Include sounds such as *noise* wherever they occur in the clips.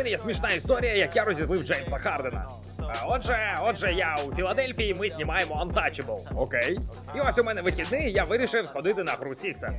мене є смішна історія, як я розізлив Джеймса Хардена. А, Отже, отже, я у Філадельфії, ми знімаємо Untouchable. Окей. І ось у мене вихідний, я вирішив сходити на гру Sixers.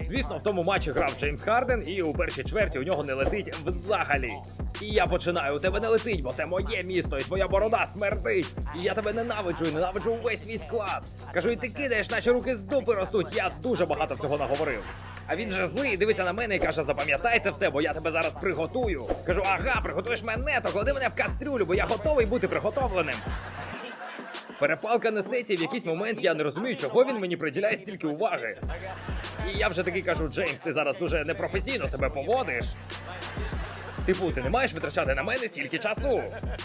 Звісно, в тому матчі грав Джеймс Харден, і у першій чверті у нього не летить взагалі. І я починаю, у тебе не летить, бо це моє місто, і твоя борода смердить. І я тебе ненавиджу, і ненавиджу увесь твій склад. Кажу, і ти кидаєш, наче руки з дупи ростуть. Я дуже багато всього наговорив. А він же злий, дивиться на мене і каже: запам'ятай це все, бо я тебе зараз приготую. Кажу, ага, приготуєш мене, то клади мене в кастрюлю, бо я готовий бути приготовленим. Перепалка несеться, і в якийсь момент я не розумію, чого він мені приділяє стільки уваги. І я вже такий кажу, Джеймс, ти зараз дуже непрофесійно себе поводиш. Типу, ти не маєш витрачати на мене стільки часу.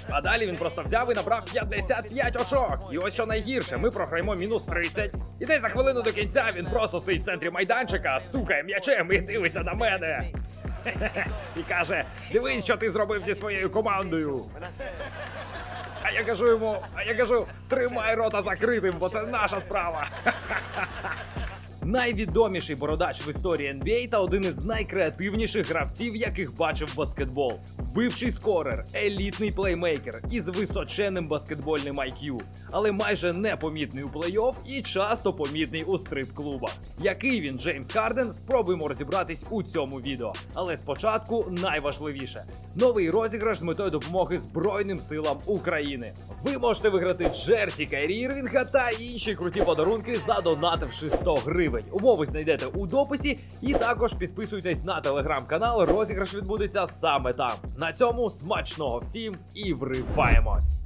А далі він просто взяв і набрав 55 очок. І ось що найгірше, ми програємо мінус 30. І десь за хвилину до кінця він просто стоїть в центрі майданчика, стукає м'ячем і дивиться на мене. *laughs* І каже: дивись, що ти зробив зі своєю командою. А я кажу йому, а я кажу, тримай рота закритим, бо це наша справа. *laughs* Найвідоміший бородач в історії NBA та один із найкреативніших гравців, яких бачив баскетбол. Вбивчий скорер, елітний плеймейкер із височенним баскетбольним IQ, але майже непомітний у плей-офф і часто помітний у стрип-клубах. Який він Джеймс Харден, спробуємо розібратись у цьому відео. Але спочатку найважливіше: новий розіграш з метою допомоги Збройним силам України. Ви можете виграти Джерсі Кайрі Ірвінга та інші круті подарунки, задонативши 100 гривень. Умови знайдете у дописі, і також підписуйтесь на телеграм-канал. Розіграш відбудеться саме там. На цьому смачного всім і вриваємось.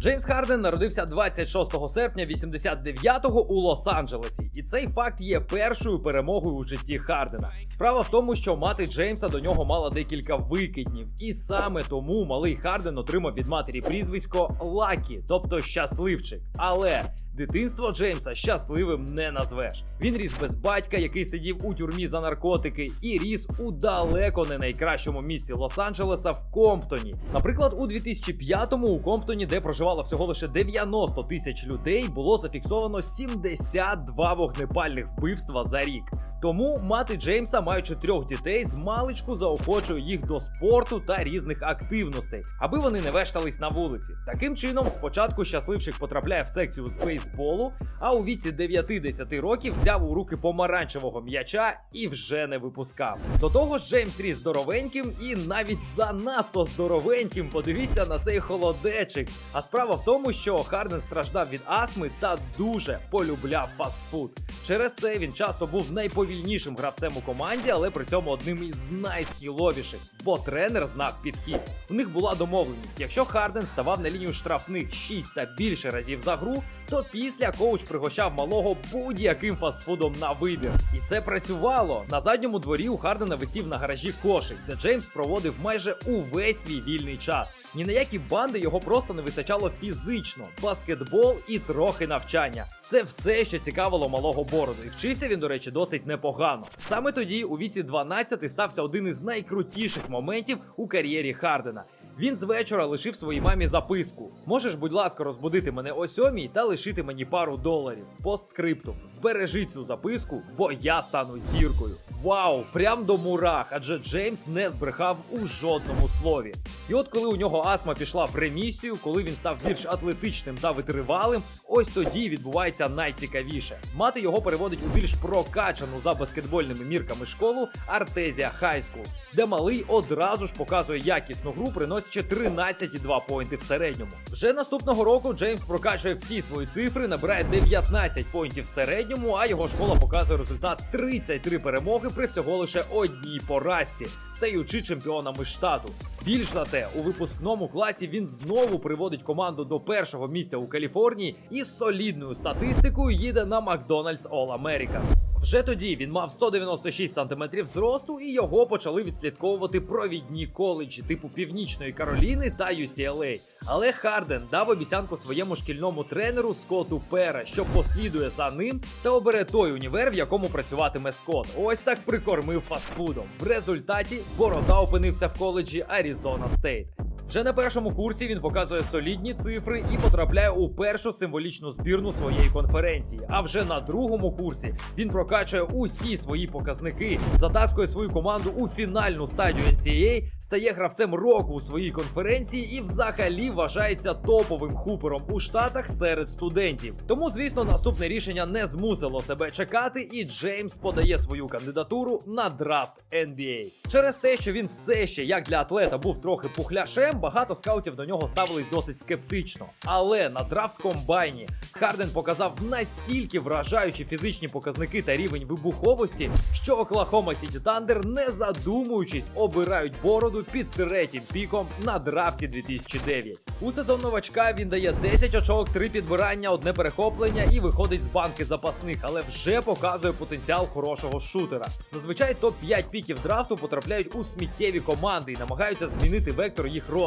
Джеймс Харден народився 26 серпня 89-го у Лос-Анджелесі, і цей факт є першою перемогою у житті Хардена. Справа в тому, що мати Джеймса до нього мала декілька викиднів, і саме тому малий Харден отримав від матері прізвисько Лакі, тобто щасливчик. Але дитинство Джеймса щасливим не назвеш. Він ріс без батька, який сидів у тюрмі за наркотики, і ріс у далеко не найкращому місці Лос-Анджелеса в Комптоні. Наприклад, у 2005-му у Комптоні, де проживало всього лише 90 тисяч людей, було зафіксовано 72 вогнепальних вбивства за рік. Тому мати Джеймса, маючи трьох дітей, з маличку заохочує їх до спорту та різних активностей, аби вони не вештались на вулиці. Таким чином, спочатку щасливчик потрапляє в секцію з бейсболу, а у віці 9-10 років взяв у руки помаранчевого м'яча і вже не випускав. До того ж, Джеймс ріс здоровеньким і навіть занадто здоровеньким. Подивіться на цей холодечик. А справа в тому, що Харден страждав від астми та дуже полюбляв фастфуд. Через це він часто був найповільнішим гравцем у команді, але при цьому одним із найскіловіших, бо тренер знав підхід. У них була домовленість: якщо Харден ставав на лінію штрафних 6 та більше разів за гру, то після коуч пригощав малого будь-яким фастфудом на вибір. І це працювало. На задньому дворі у Хардена висів на гаражі кошик, де Джеймс проводив майже увесь свій вільний час. Ні на які банди його просто не вистачало фізично, баскетбол і трохи навчання. Це все, що цікавило малого бороду. І вчився він, до речі, досить непогано. Саме тоді, у віці 12, стався один із найкрутіших моментів у кар'єрі Хардена. Він з вечора лишив своїй мамі записку: Можеш, будь ласка, розбудити мене о сьомій та лишити мені пару доларів. Постскриптум. Збережи цю записку, бо я стану зіркою. Вау, прям до мурах, адже Джеймс не збрехав у жодному слові. І от коли у нього астма пішла в ремісію, коли він став більш атлетичним та витривалим, ось тоді відбувається найцікавіше. Мати його переводить у більш прокачану за баскетбольними мірками школу Артезія Хайскул, де малий одразу ж показує якісну гру, приносячи 13,2 поінти в середньому. Вже наступного року Джеймс прокачує всі свої цифри, набирає 19 поінтів в середньому, а його школа показує результат 33 перемоги при всього лише одній поразці, стаючи чемпіонами штату. Більш за те, у випускному класі він знову приводить команду до першого місця у Каліфорнії і солідною статистикою їде на Макдональдс All American. Вже тоді він мав 196 см зросту, і його почали відслідковувати провідні коледжі типу Північної Кароліни та UCLA. Але Харден дав обіцянку своєму шкільному тренеру Скотту Пера, що послідує за ним та обере той універ, в якому працюватиме Скотт. Ось так прикормив фастфудом. В результаті Борода опинився в коледжі Аризона Стейт. Вже на першому курсі він показує солідні цифри і потрапляє у першу символічну збірну своєї конференції. А вже на другому курсі він прокачує усі свої показники, затаскує свою команду у фінальну стадію NCAA, стає гравцем року у своїй конференції і взагалі вважається топовим хупером у штатах серед студентів. Тому, звісно, наступне рішення не змусило себе чекати, і Джеймс подає свою кандидатуру на драфт NBA. Через те, що він все ще як для атлета був трохи пухляшем, багато скаутів до нього ставились досить скептично. Але на драфт комбайні Харден показав настільки вражаючі фізичні показники та рівень вибуховості, що Оклахома Сіті Тандер, не задумуючись, обирають бороду під третім піком на драфті 2009. У сезон новачка він дає 10 очок, 3 підбирання, одне перехоплення і виходить з банки запасних, але вже показує потенціал хорошого шутера. Зазвичай топ-5 піків драфту потрапляють у сміттєві команди і намагаються змінити вектор їх розвитку.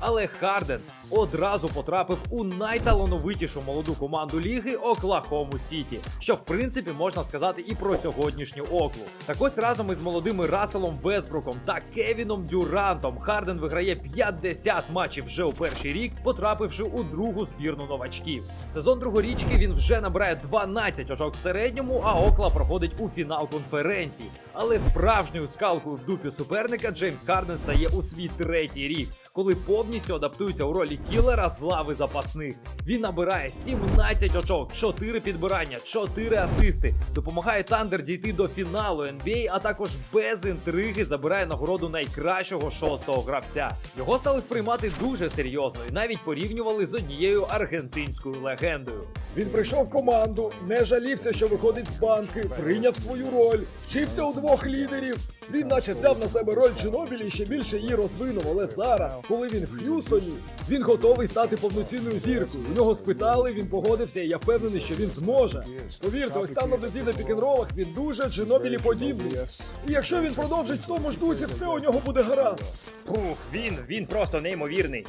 Але Харден одразу потрапив у найталановитішу молоду команду ліги Оклахому Сіті, що в принципі можна сказати і про сьогоднішню оклу. Так ось разом із молодими Расселом Весбруком та Кевіном Дюрантом Харден виграє 50 матчів вже у перший рік, потрапивши у другу збірну новачків. В сезон другорічки він вже набирає 12 очок в середньому, а Окла проходить у фінал конференції. Але справжньою скалкою в дупі суперника Джеймс Харден стає у свій третій рік, коли повністю адаптується у ролі кілера з лави запасних. Він набирає 17 очок, 4 підбирання, 4 асисти, допомагає Тандер дійти до фіналу NBA, а також без інтриги забирає нагороду найкращого шостого гравця. Його стали сприймати дуже серйозно і навіть порівнювали з однією аргентинською легендою. Він прийшов в команду, не жалівся, що виходить з банки, прийняв свою роль, вчився у двох лідерів. Він наче взяв на себе роль Чинобілі і ще більше її розвинув. Але зараз, коли він в Х'юстоні, він готовий стати повноцінною зіркою. У нього спитали, він погодився, і я впевнений, що він зможе. Повірте, ось там на дозі на пікенролах він дуже Джинобілі подібний. І якщо він продовжить в тому ж дусі, все у нього буде гаразд. Уф, він, він просто неймовірний.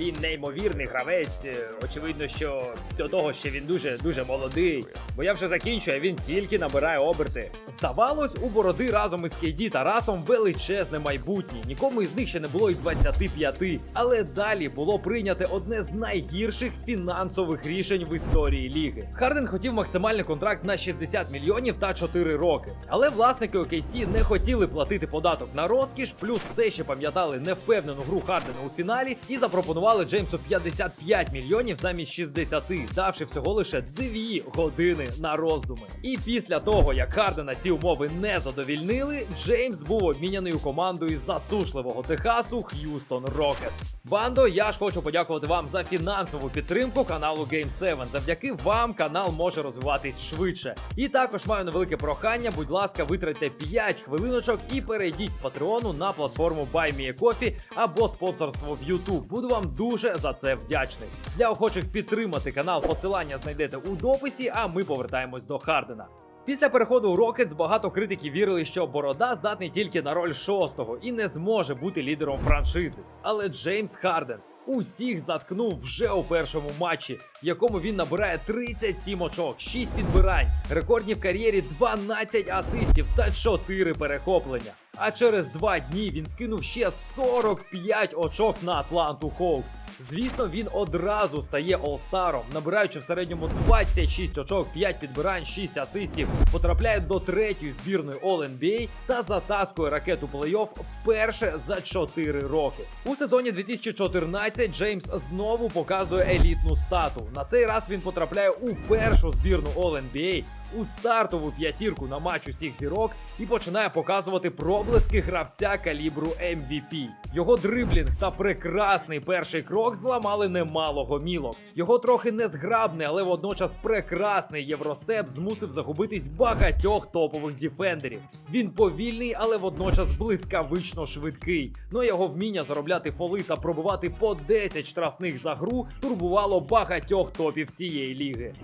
Він неймовірний гравець. Е, Очевидно, що до того, що він дуже дуже молодий. Бо я вже закінчую, а він тільки набирає оберти. Здавалось, у бороди разом із Кейді та Расом величезне майбутнє. Нікому із них ще не було й 25. Але далі було прийняте одне з найгірших фінансових рішень в історії ліги. Харден хотів максимальний контракт на 60 мільйонів та 4 роки. Але власники OKC не хотіли платити податок на розкіш, плюс все ще пам'ятали невпевнену гру Хардена у фіналі і запропонували Джеймсу 55 мільйонів замість 60, давши всього лише 2 години на роздуми. І після того, як Хардена ці умови не задовільнили, Джеймс був обміняний у команду із засушливого Техасу Х'юстон Рокетс. Бандо, я ж хочу подякувати вам за фінансову підтримку каналу Game 7. Завдяки вам канал може розвиватись швидше. І також маю невелике прохання. Будь ласка, витратьте 5 хвилиночок і перейдіть з Патреону на платформу BuyMeACoffee або спонсорство в YouTube. Буду вам дуже за це вдячний. Для охочих підтримати канал посилання знайдете у дописі, а ми повертаємось до Хардена. Після переходу у Рокетс багато критиків вірили, що Борода здатний тільки на роль шостого і не зможе бути лідером франшизи. Але Джеймс Харден усіх заткнув вже у першому матчі, в якому він набирає 37 очок, 6 підбирань, рекордні в кар'єрі 12 асистів та 4 перехоплення. А через два дні він скинув ще 45 очок на Атланту Хоукс. Звісно, він одразу стає олстаром, набираючи в середньому 26 очок, 5 підбирань, 6 асистів, потрапляє до третьої збірної All-NBA та затаскує ракету плей-офф вперше за 4 роки. У сезоні 2014 Джеймс знову показує елітну стату. На цей раз він потрапляє у першу збірну All-NBA, у стартову п'ятірку на матч усіх зірок і починає показувати проблиски гравця калібру MVP. Його дриблінг та прекрасний перший крок зламали немало гомілок. Його трохи незграбний, але водночас прекрасний євростеп змусив загубитись багатьох топових діфендерів. Він повільний, але водночас блискавично швидкий. Ну його вміння заробляти фоли та пробивати по 10 штрафних за гру турбувало багатьох топів цієї ліги.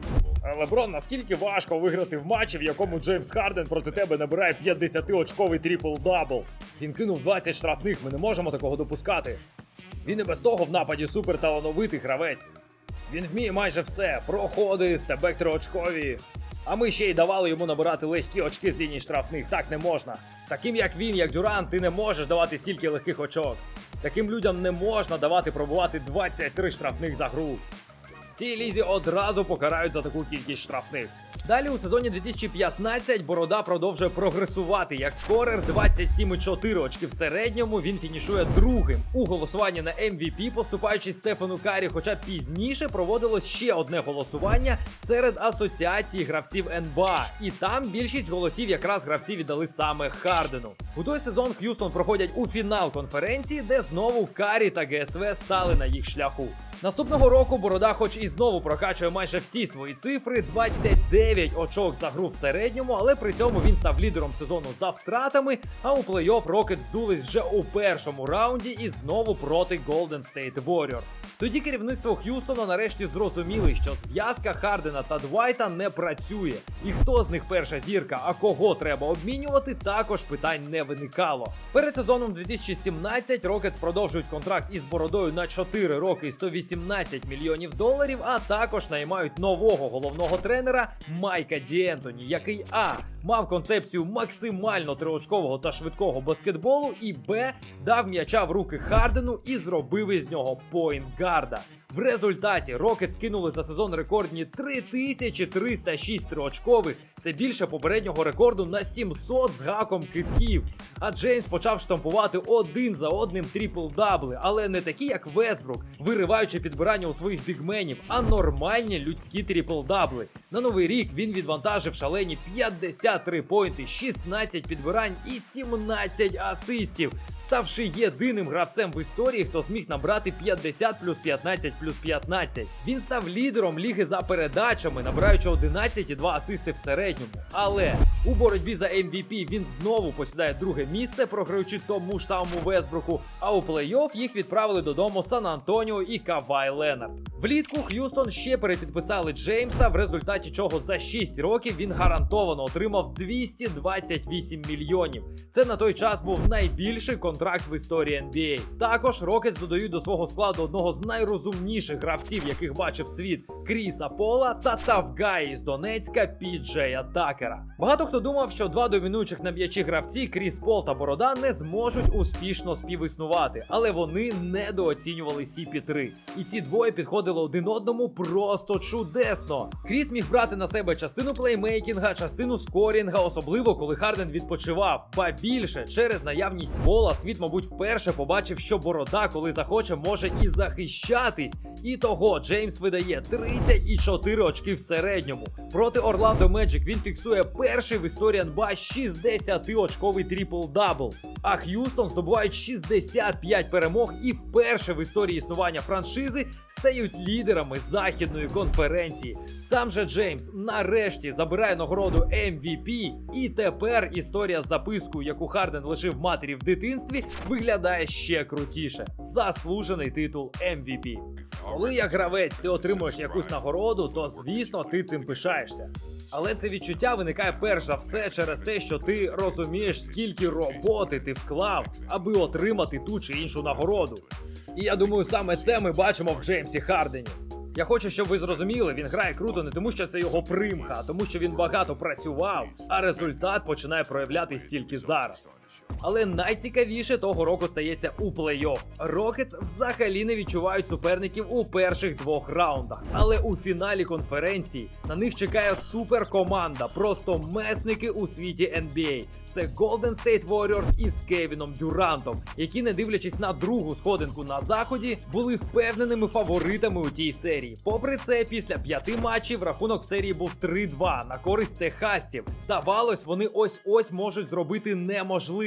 Е, Леброн, наскільки важко виграти в матчі, в якому Джеймс Харден проти тебе набирає 50-очковий трипл-дабл? Він кинув 20 штрафних, ми не можемо такого допускати. Він і без того в нападі супер талановитий гравець. Він вміє майже все: проходи, стебек триочкові. А ми ще й давали йому набирати легкі очки з лінії штрафних. Так не можна. Таким як він, як Дюрант, ти не можеш давати стільки легких очок. Таким людям не можна давати пробувати 23 штрафних за гру. В цій лізі одразу покарають за таку кількість штрафних. Далі у сезоні 2015 Борода продовжує прогресувати як скорер 27,4 очки в середньому. Він фінішує другим у голосуванні на MVP, поступаючись Стефану Карі. Хоча пізніше проводилось ще одне голосування серед асоціації гравців НБА. І там більшість голосів якраз гравці віддали саме Хардену. У той сезон Х'юстон проходять у фінал конференції, де знову Карі та ГСВ стали на їх шляху. Наступного року Борода, хоч і знову прокачує майже всі свої цифри, 29 очок за гру в середньому, але при цьому він став лідером сезону за втратами. А у плей-офф Рокет здулись вже у першому раунді і знову проти Golden State Warriors. Тоді керівництво Х'юстона нарешті зрозуміли, що зв'язка Хардена та Двайта не працює. І хто з них перша зірка, а кого треба обмінювати, також питань не виникало. Перед сезоном 2017 Рокетс продовжують контракт із бородою на 4 роки і 118 мільйонів доларів, а також наймають нового головного тренера Майка Дієнтоні, який А мав концепцію максимально триочкового та швидкого баскетболу, і Б дав м'яча в руки Хардену і зробив із нього поінтгарда. В результаті Рокет скинули за сезон рекордні 3306 триочкових. Це більше попереднього рекорду на 700 з гаком китків. А Джеймс почав штампувати один за одним трипл-дабли, але не такі, як Вестбрук, вириваючи підбирання у своїх бігменів, а нормальні людські трипл-дабли. На новий рік він відвантажив шалені 53 поінти, 16 підбирань і 17 асистів, ставши єдиним гравцем в історії, хто зміг набрати 50 плюс 15 плюс 15. Він став лідером ліги за передачами, набираючи 11,2 асисти в середньому. Але у боротьбі за MVP він знову посідає друге місце, програючи тому ж самому Вестбруку. А у плей-офф їх відправили додому Сан Антоніо і Кавай Ленард. Влітку Х'юстон ще перепідписали Джеймса, в результаті чого за 6 років він гарантовано отримав 228 мільйонів. Це на той час був найбільший контракт в історії NBA. Також Рокетс додають до свого складу одного з найрозумніших гравців, яких бачив світ Кріса Пола та Тавгаї з Донецька Піджея Такера. Багато хто думав, що два домінуючих на м'ячі гравці Кріс Пол та Борода не зможуть успішно співіснувати, але вони недооцінювали CP3. І ці двоє підходили один одному просто чудесно. Кріс міг брати на себе частину плеймейкінга, частину скорінга, особливо коли Харден відпочивав. Ба більше через наявність пола світ, мабуть, вперше побачив, що борода, коли захоче, може і захищатись. І того Джеймс видає 34 очки в середньому. Проти Орландо Меджик він фіксує перший в історії НБА 60-очковий трипл-дабл. А Х'юстон здобувають 65 перемог і вперше в історії існування франшизи стають лідерами західної конференції. Сам же Джеймс нарешті забирає нагороду MVP, і тепер історія з запискою, яку Харден лишив матері в дитинстві, виглядає ще крутіше. Заслужений титул MVP. Коли як гравець ти отримуєш якусь нагороду, то звісно ти цим пишаєшся. Але це відчуття виникає перш за все через те, що ти розумієш, скільки роботи ти вклав, аби отримати ту чи іншу нагороду. І я думаю, саме це ми бачимо в Джеймсі Хардені. Я хочу, щоб ви зрозуміли, він грає круто не тому, що це його примха, а тому, що він багато працював, а результат починає проявлятись тільки зараз. Але найцікавіше того року стається у плей-офф. Рокетс взагалі не відчувають суперників у перших двох раундах. Але у фіналі конференції на них чекає суперкоманда, просто месники у світі NBA. Це Golden State Warriors із Кевіном Дюрантом, які, не дивлячись на другу сходинку на заході, були впевненими фаворитами у тій серії. Попри це, після п'яти матчів рахунок в серії був 3-2 на користь техасців. Здавалось, вони ось ось можуть зробити неможливе.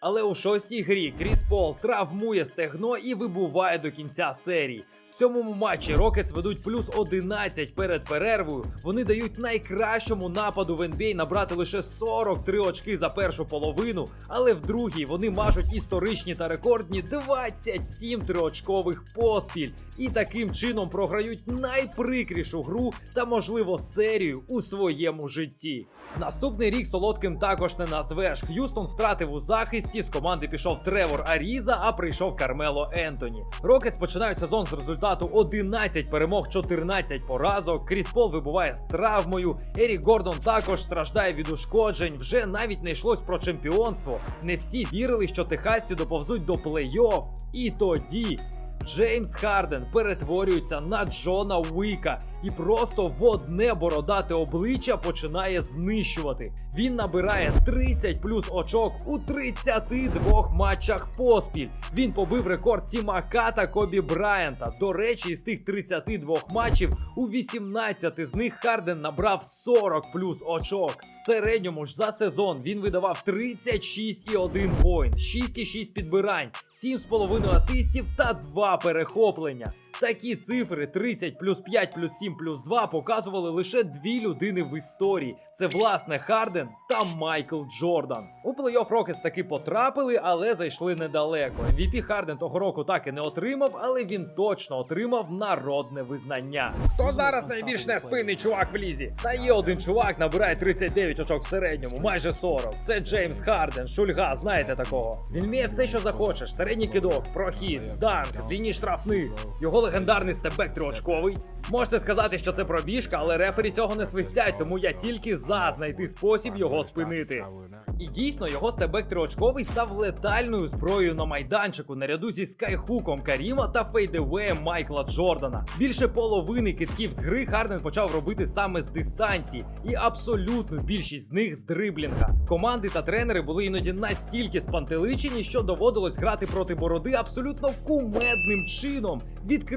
Але у шостій грі Кріс Пол травмує стегно і вибуває до кінця серії. В сьомому матчі Рокетс ведуть плюс 11 перед перервою. Вони дають найкращому нападу в NBA набрати лише 43 очки за першу половину, але в другій вони мажуть історичні та рекордні 27 триочкових поспіль. І таким чином програють найприкрішу гру та, можливо, серію у своєму житті. Наступний рік солодким також не назвеш. Х'юстон втратив у у захисті з команди пішов Тревор Аріза, а прийшов Кармело Ентоні. Рокет починають сезон з результату 11 перемог, 14 поразок. Кріс Пол вибуває з травмою. Ерік Гордон також страждає від ушкоджень. Вже навіть не йшлось про чемпіонство. Не всі вірили, що техасці доповзуть до плей-офф. І тоді. Джеймс Харден перетворюється на Джона Уіка і просто в одне бородате обличчя починає знищувати. Він набирає 30 плюс очок у 32 матчах поспіль. Він побив рекорд Тімака та Кобі Брайанта. До речі, із тих 32 матчів у 18 з них Харден набрав 40 плюс очок. В середньому ж за сезон він видавав 36,1 поінт, 6,6 підбирань, 7,5 асистів та 2 перехоплення. Такі цифри 30 плюс 5 плюс 7 плюс 2 показували лише дві людини в історії. Це власне Харден та Майкл Джордан. У плей-офф Рокетс таки потрапили, але зайшли недалеко. MVP Харден того року так і не отримав, але він точно отримав народне визнання. Хто зараз найбільш неспинний чувак в лізі? Та є один чувак, набирає 39 очок в середньому, майже 40. Це Джеймс Харден, Шульга, знаєте такого. Він вміє все, що захочеш: середній кидок, прохід, данк, з лінії штрафних. Його легендарний степбек триочковий. Можете сказати, що це пробіжка, але рефері цього не свистять, тому я тільки за знайти спосіб його спинити. І дійсно, його стебек триочковий став летальною зброєю на майданчику наряду зі скайхуком Каріма та фейдевеєм Майкла Джордана. Більше половини китків з гри Харден почав робити саме з дистанції, і абсолютну більшість з них з дриблінга. Команди та тренери були іноді настільки спантеличені, що доводилось грати проти бороди абсолютно кумедним чином,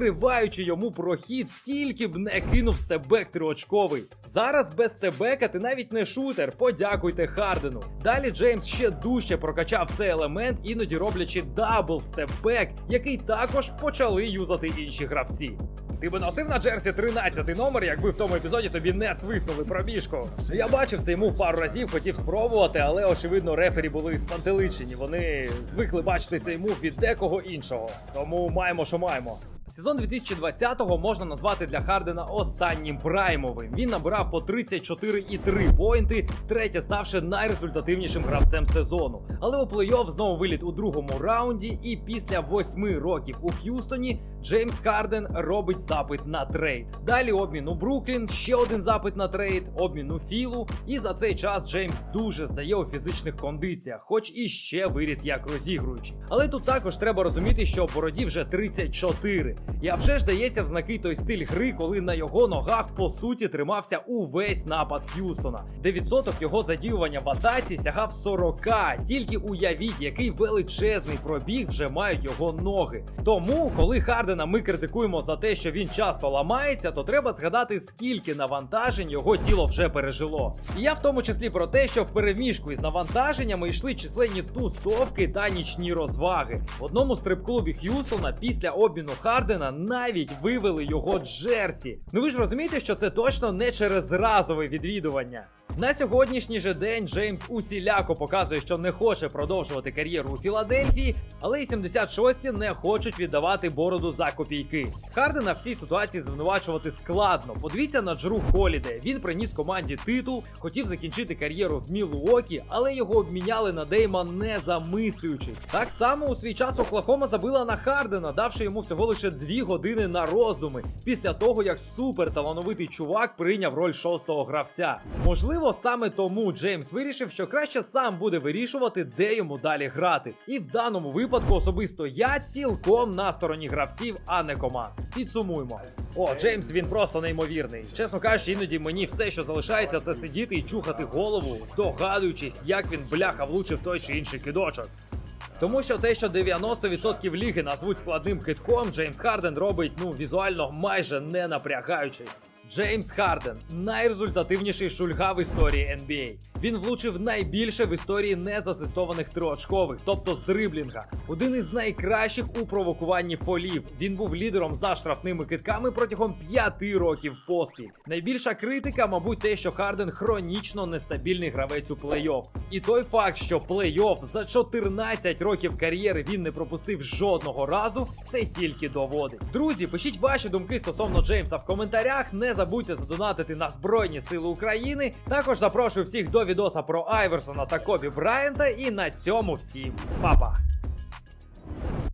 відкриваючи йому прохід, тільки б не кинув стебек триочковий. Зараз без стебека ти навіть не шутер. Подякуйте Хардену. Далі Джеймс ще дужче прокачав цей елемент, іноді роблячи дабл степбек, який також почали юзати інші гравці. Ти би носив на Джерсі 13 номер, якби в тому епізоді тобі не свиснули пробіжку. Я бачив цей мув пару разів, хотів спробувати, але очевидно рефері були спантеличені. Вони звикли бачити цей мув від декого іншого. Тому маємо, що маємо. Сезон 2020-го можна назвати для Хардена останнім праймовим. Він набирав по 34,3 поінти, втретє ставши найрезультативнішим гравцем сезону. Але у плей-офф знову виліт у другому раунді, і після восьми років у Х'юстоні Джеймс Харден робить запит на трейд. Далі обмін у Бруклін, ще один запит на трейд, обмін у Філу. І за цей час Джеймс дуже здає у фізичних кондиціях, хоч і ще виріс як розігруючий. Але тут також треба розуміти, що бороді вже 34. І а вже ж дається в знаки той стиль гри, коли на його ногах по суті тримався увесь напад Х'юстона, де відсоток його задіювання в атаці сягав 40. Тільки уявіть, який величезний пробіг вже мають його ноги. Тому, коли Хардена ми критикуємо за те, що він часто ламається, то треба згадати, скільки навантажень його тіло вже пережило. І я в тому числі про те, що в переміжку із навантаженнями йшли численні тусовки та нічні розваги. В одному стрип-клубі Х'юстона після обміну Хардена навіть вивели його Джерсі. Ну ви ж розумієте, що це точно не через разове відвідування. На сьогоднішній же день Джеймс усіляко показує, що не хоче продовжувати кар'єру у Філадельфії, але і 76-ті не хочуть віддавати бороду за копійки. Хардена в цій ситуації звинувачувати складно. Подивіться на Джру Холіде. Він приніс команді титул, хотів закінчити кар'єру в Мілуокі, але його обміняли на Дейма не замислюючись. Так само у свій час Оклахома забила на Хардена, давши йому всього лише дві години на роздуми після того, як суперталановитий чувак прийняв роль шостого гравця. Можливо, саме тому Джеймс вирішив, що краще сам буде вирішувати, де йому далі грати. І в даному випадку особисто я цілком на стороні гравців, а не команд. Підсумуємо. О, Джеймс, він просто неймовірний. Чесно кажучи, іноді мені все, що залишається, це сидіти і чухати голову, здогадуючись, як він бляха влучив той чи інший кидочок. Тому що те, що 90% ліги назвуть складним китком, Джеймс Харден робить ну візуально майже не напрягаючись. Джеймс Харден найрезультативніший шульга в історії NBA. Він влучив найбільше в історії незасистованих триочкових, тобто з дриблінга. Один із найкращих у провокуванні фолів. Він був лідером за штрафними китками протягом п'яти років поспіль. Найбільша критика, мабуть, те, що Харден хронічно нестабільний гравець у плей-офф. І той факт, що плей-офф за 14 років кар'єри він не пропустив жодного разу, це тільки доводить. Друзі, пишіть ваші думки стосовно Джеймса в коментарях. Не забудьте задонатити на Збройні Сили України. Також запрошую всіх до відоса про Айверсона та Кобі Брайанта. І на цьому всім Па-па!